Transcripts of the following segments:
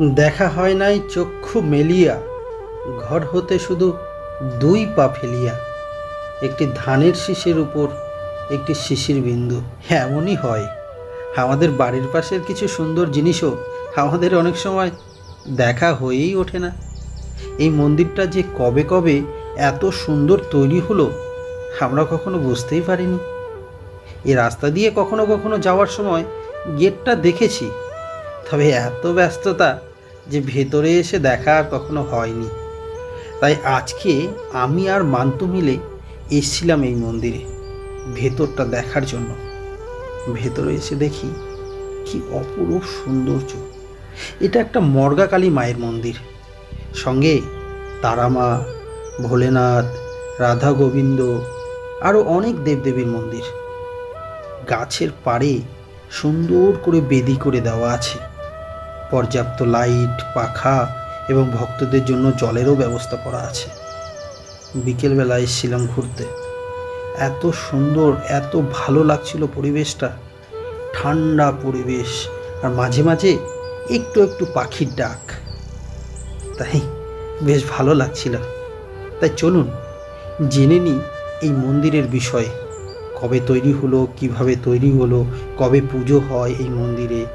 দেখা হয় নাই চক্ষু মেলিয়া, ঘর হতে শুধু দুই পা ফেলিয়া, একটি ধানের শীষের উপর, একটি শিশির বিন্দু। এমনই হয়। আমাদের বাড়ির পাশের কিছু সুন্দর জিনিসও আমাদের অনেক সময় দেখা হয়েই ওঠে না। এই মন্দিরটা যে কবে কবে এত সুন্দর তৈরি হলো, আমরা কখনো বুঝতেই পারিনি। এই রাস্তা দিয়ে কখনো কখনো যাওয়ার সময় গেটটা দেখেছি, তবে এত ব্যস্ততা যে ভেতরে এসে দেখা আর কখনো হয়নি। তাই আজকে আমি আর মান্তু মিলে এসছিলাম এই মন্দিরে, ভেতরটা দেখার জন্য। ভেতরে এসে দেখি কি অপরূপ সৌন্দর্য। এটা একটা মর্গাকালী মায়ের মন্দির। সঙ্গে তারামা, ভোলেনাথ, রাধা গোবিন্দ আরও অনেক দেবদেবীর মন্দির। গাছের পাড়ে সুন্দর করে বেদি করে দেওয়া আছে। পর্যাপ্ত লাইট, পাখা এবং ভক্তদের জন্য জলেরও ব্যবস্থা করা আছে। বিকেলবেলা এসেছিলাম ঘুরতে। এত সুন্দর, এত ভালো লাগছিল পরিবেশটা। ঠান্ডা পরিবেশ আর মাঝে মাঝে একটু একটু পাখির ডাক। তাই বেশ ভালো লাগছিল। তাই চলুন, জেনে নিই এই মন্দিরের বিষয়ে। কবে তৈরি হলো, কীভাবে তৈরি হলো, কবে পুজো হয় এই মন্দিরে?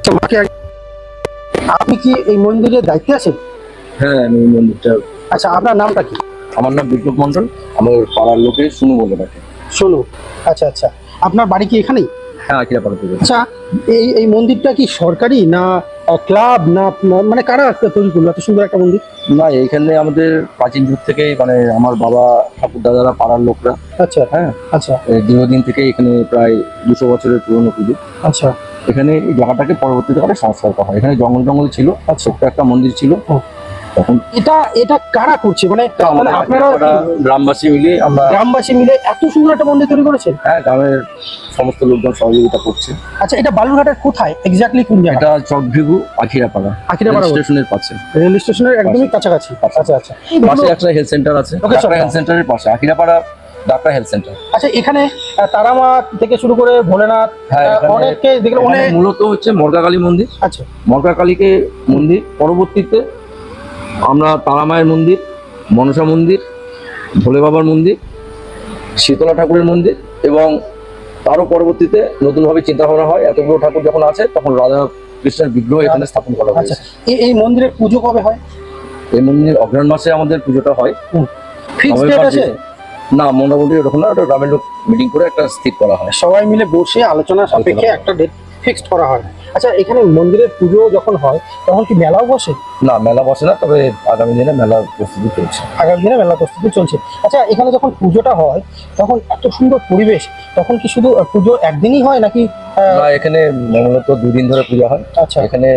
আপনি কি এই মন্দিরের দায়িত্বে আছেন? হ্যাঁ আমি এই মন্দিরটা আচ্ছা আপনার নামটা কি? আমার নাম বিপ্লব মন্ডল আমার পাড়ার লোকে শুনু বলে ডাকে। শোনো আচ্ছা আচ্ছা। আপনার বাড়ি কি এখানেই? হ্যাঁ আখিরা পাড়া থেকে আচ্ছা এই এই মন্দিরটা কি সরকারি না ক্লাব না মানে কারা একটা তৈরি করল? এত সুন্দর একটা মন্দির। না এইখানে আমাদের প্রাচীন যুগ থেকেই মানে আমার বাবা ঠাকুর দাদারা পাড়ার লোকরা। আচ্ছা হ্যাঁ। আচ্ছা। এই দীর্ঘদিন থেকে এখানে প্রায় দুশো বছরের পুরনো পুজো। আচ্ছা। এখানে এই জায়গাটাকে পরবর্তীতে করে সংস্কার করা হয়। এখানে জঙ্গল জঙ্গল ছিল আর ছোট্ট একটা মন্দির ছিল। তখন এটা এটা কারা করছে? মানে মানে আপনারা গ্রামবাসী মিলে আমরা গ্রামবাসী মিলে এত সুন্দর একটা মন্দির তৈরি করেছেন? হ্যাঁ গ্রামের সমস্ত লোকজন সহযোগিতা করছে। আচ্ছা এটা বালুরঘাটের কোথায়? এক্স্যাক্টলি কোন জায়গা এটা চকভিগু আখিরা পাড়া আখিরাপাড়া স্টেশনের পাশে। রেল স্টেশনের একদমই কাছাকাছি। আচ্ছা আচ্ছা। পাশে একটা হেলথ সেন্টার আছে। ডাক্তার হেলথ সেন্টারের পাশে। আখিরাপাড়া ডাক্তার হেলথ সেন্টার। আচ্ছা এখানে তারামা থেকে শুরু করে ভোলেনাথ হ্যাঁ, অনেককে দেখলাম অনেক মূলত হচ্ছে মর্গাকালী মন্দির। আচ্ছা। মর্গাকালীকে মন্দির পরবর্তীতে আমরা তারামায়ের মন্দির মনসা মন্দির ভোলে বাবার মন্দির শীতলা ঠাকুরের মন্দির এবং তারও পরবর্তীতে নতুনভাবে চিন্তা ভাবনা হয় এতগুলো ঠাকুর যখন আছে তখন রাধা কৃষ্ণের বিগ্রহ এখানে স্থাপন করা আচ্ছা হয়েছে এই এই মন্দিরের পুজো কবে হয়? এই মন্দির অগ্রহণ মাসে আমাদের পুজোটা হয়। ফিক্স সবাই ডেট আছে? না মোটামুটি এরকম না ওটা গ্রামের লোক মিটিং করে একটা স্থির করা হয়। সবাই মিলে বসে আলোচনা সাপেক্ষে একটা ডেট ফিক্সড করা হয়। আচ্ছা এখানে মন্দিরের পুজো যখন হয় তখন কি মেলাও বসে? না মেলা বসে না তবে আগামী দিনে মেলার প্রস্তুতি চলছে। আগামী দিনে মেলা প্রস্তুতি চলছে। আচ্ছা এখানে যখন পুজোটা হয় তখন এত সুন্দর পরিবেশ তখন কি শুধু পুজো একদিনই হয় নাকি না এখানে মূলত দুদিন ধরে পূজা হয়। আচ্ছা। এখানে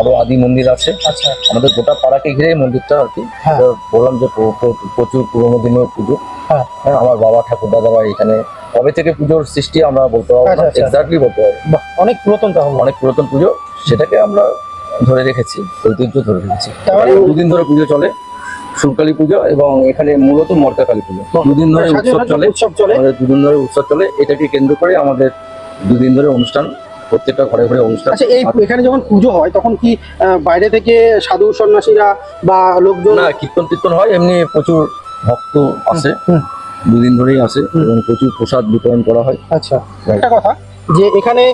আরও আদি মন্দির আছে। আচ্ছা। আমাদের গোটা পাড়াকে ঘিরে মন্দিরটা আর কি। হ্যাঁ। বললাম যে প্র- প্র- প্রচুর পুরোনো দিনের পুজো। হ্যাঁ। হ্যাঁ আমার বাবা ঠাকুর দাদারা এখানে কবে থেকে পুজোর সৃষ্টি আমরা বলতে পারব আচ্ছা, আচ্ছা। এক্স্যাক্টলি বলতে পারব। অনেক পুরাতন তাহলে। অনেক পুরাতন পুজো। সেটাকে আমরা ধরে রেখেছি ঐতিহ্য ধরে রেখেছি। দুদিন ধরে পুজো চলে সুরকালী পুজো এবং এখানে মূলত মর্কাকালী পুজো। দুদিন ধরে উৎসব চলে। উৎসব চলে। আমাদের দুদিন ধরে উৎসব চলে। এটাকে কেন্দ্র করে আমাদের দুদিন ধরে অনুষ্ঠান। প্রত্যেকটা ঘরে ঘরে অনুষ্ঠান। আচ্ছা এই এখানে যখন পুজো হয় তখন কি আহ, বাইরে থেকে সাধু সন্ন্যাসীরা বা লোকজন না কীর্তন টীর্তন হয় এমনি প্রচুর ভক্ত আসে। হুম। দুদিন ধরেই আসে এবং প্রচুর প্রসাদ বিতরণ করা হয়। আচ্ছা একটা কথা যে এখানে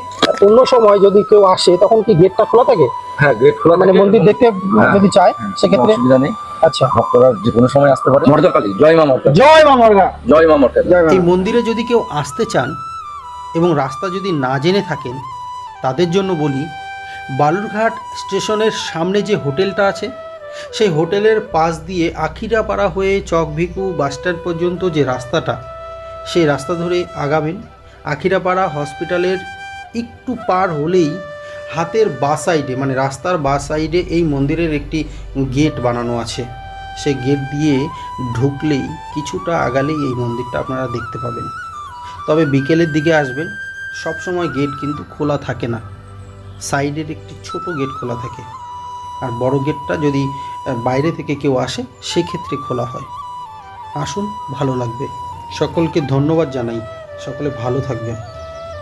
অন্য সময় যদি কেউ আসে তখন কি গেটটা খোলা থাকে? হ্যাঁ গেট খোলা মানে থাকে। মন্দির দেখতে হ্যাঁ, যদি চায় সেক্ষেত্রে অসুবিধা নেই। আচ্ছা। ভক্তরা যে কোনো সময় আসতে পারে। মর্দাকালী জয় মা মর্দা জয় মা মর্গা। জয় মা মর্দা এই মন্দিরে যদি কেউ আসতে চান এবং রাস্তা যদি না জেনে থাকেন তাদের জন্য বলি, বালুরঘাট স্টেশনের সামনে যে হোটেলটা আছে, সেই হোটেলের পাশ দিয়ে আখিরাপাড়া হয়ে চকভিকু বাসস্ট্যান্ড পর্যন্ত যে রাস্তাটা, সেই রাস্তা ধরে আগাবেন আখিরাপাড়া হসপিটালের একটু পার হলেই হাতের বা সাইডে মানে রাস্তার বা সাইডে এই মন্দিরের একটি গেট বানানো আছে। সেই গেট দিয়ে ঢুকলেই কিছুটা আগালেই এই মন্দিরটা আপনারা দেখতে পাবেন। তবে বিকেলের দিকে আসবেন সব সময় গেট কিন্তু খোলা থাকে না। সাইডের একটি ছোট গেট খোলা থাকে। আর বড় গেটটা যদি বাইরে থেকে কেউ আসে, সেক্ষেত্রে খোলা হয়। আসুন, ভালো লাগবে। সকলকে ধন্যবাদ জানাই। সকলে ভালো থাকবেন।